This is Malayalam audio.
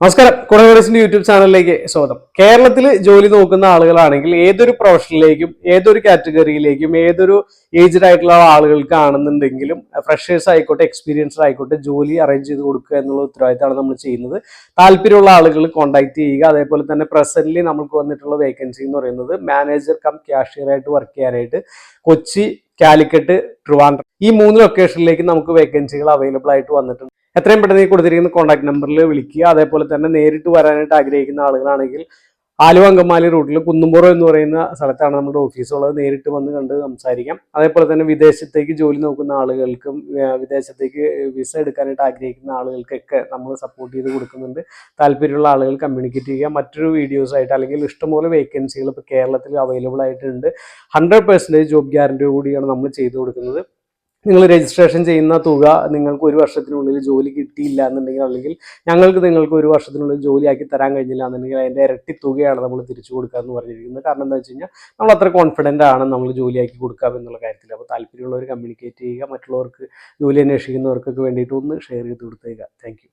നമസ്കാരം. കുടവേഴ്സിന്റെ യൂട്യൂബ് ചാനലിലേക്ക് സ്വാഗതം. കേരളത്തിൽ ജോലി നോക്കുന്ന ആളുകളാണെങ്കിൽ ഏതൊരു പ്രൊഫഷനിലേക്കും ഏതൊരു കാറ്റഗറിയിലേക്കും ഏതൊരു ഏജ്ഡ് ആയിട്ടുള്ള ആളുകൾക്ക് ആണെന്നുണ്ടെങ്കിലും ഫ്രഷേഴ്സ് ആയിക്കോട്ടെ എക്സ്പീരിയൻസ്ഡ് ആയിക്കോട്ടെ ജോലി അറേഞ്ച് ചെയ്ത് കൊടുക്കുക എന്നുള്ള ഉത്തരവാദിത്തമാണ് നമ്മൾ ചെയ്യുന്നത്. താല്പര്യമുള്ള ആളുകൾ കോൺടാക്ട് ചെയ്യുക. അതേപോലെ തന്നെ പ്രസന്റ്ലി നമുക്ക് വന്നിട്ടുള്ള വേക്കൻസി എന്ന് പറയുന്നത് മാനേജർ കം ക്യാഷ്യർ ആയിട്ട് വർക്ക് ചെയ്യാനായിട്ട് കൊച്ചി കാലിക്കറ്റ് ട്രിവാൻഡ്രം. ഈ മൂന്ന് ലൊക്കേഷനിലേക്ക് നമുക്ക് വേക്കൻസികൾ അവൈലബിൾ ആയിട്ട് വന്നിട്ടുണ്ട്. എത്രയും പെട്ടെന്ന് ഈ കൊടുത്തിരിക്കുന്ന കോൺടാക്ട് നമ്പറിൽ വിളിക്കുക. അതേപോലെ തന്നെ നേരിട്ട് വരാനായിട്ട് ആഗ്രഹിക്കുന്ന ആളുകളാണെങ്കിൽ ആലുവ അങ്കമാലി റൂട്ടിൽ കുന്നുംപുറം എന്ന് പറയുന്ന സ്ഥലത്താണ് നമ്മുടെ ഓഫീസുള്ളത് നേരിട്ട് വന്ന് കണ്ട് സംസാരിക്കാം. അതേപോലെ തന്നെ വിദേശത്തേക്ക് ജോലി നോക്കുന്ന ആളുകൾക്കും വിദേശത്തേക്ക് വിസ എടുക്കാനായിട്ട് ആഗ്രഹിക്കുന്ന ആളുകൾക്കൊക്കെ നമ്മൾ സപ്പോർട്ട് ചെയ്ത് കൊടുക്കുന്നുണ്ട്. താല്പര്യമുള്ള ആളുകൾ കമ്മ്യൂണിക്കേറ്റ് ചെയ്യുക. മറ്റൊരു വീഡിയോസായിട്ട് അല്ലെങ്കിൽ ഇഷ്ടംപോലെ വേക്കൻസികൾ ഇപ്പോൾ കേരളത്തിൽ അവൈലബിൾ ആയിട്ടുണ്ട്. ഹൺഡ്രഡ് പെർസെന്റേജ് ജോബ് ഗ്യാരണ്ടി കൂടിയാണ് നമ്മൾ ചെയ്തു കൊടുക്കുന്നത്. നിങ്ങൾ രജിസ്ട്രേഷൻ ചെയ്യുന്ന തുക നിങ്ങൾക്ക് ഒരു വർഷത്തിനുള്ളിൽ ജോലി കിട്ടിയില്ല എന്നുണ്ടെങ്കിൽ അല്ലെങ്കിൽ ഞങ്ങൾക്ക് നിങ്ങൾക്ക് ഒരു വർഷത്തിനുള്ളിൽ ജോലിയാക്കി തരാൻ കഴിഞ്ഞില്ല എന്നുണ്ടെങ്കിൽ അതിന്റെ ഇരട്ടി തുകയാണ് നമ്മൾ തിരിച്ചു കൊടുക്കുക എന്ന് പറഞ്ഞിരിക്കുന്നത്. കാരണം എന്താ വെച്ച് കഴിഞ്ഞാൽ നമ്മൾ അത്ര കോൺഫിഡന്റ് ആണ് നമ്മൾ ജോലിയാക്കി കൊടുക്കാം എന്നുള്ള കാര്യത്തിൽ. അപ്പോൾ താല്പര്യമുള്ളവർ കമ്മ്യൂണിക്കേറ്റ് ചെയ്യുക മറ്റുള്ളവർക്ക് ജോലി അന്വേഷിക്കുന്നവർക്കൊക്കെ വേണ്ടിയിട്ട് ഒന്ന് ഷെയർ ചെയ്ത് കൊടുത്തേക്കുക. താങ്ക്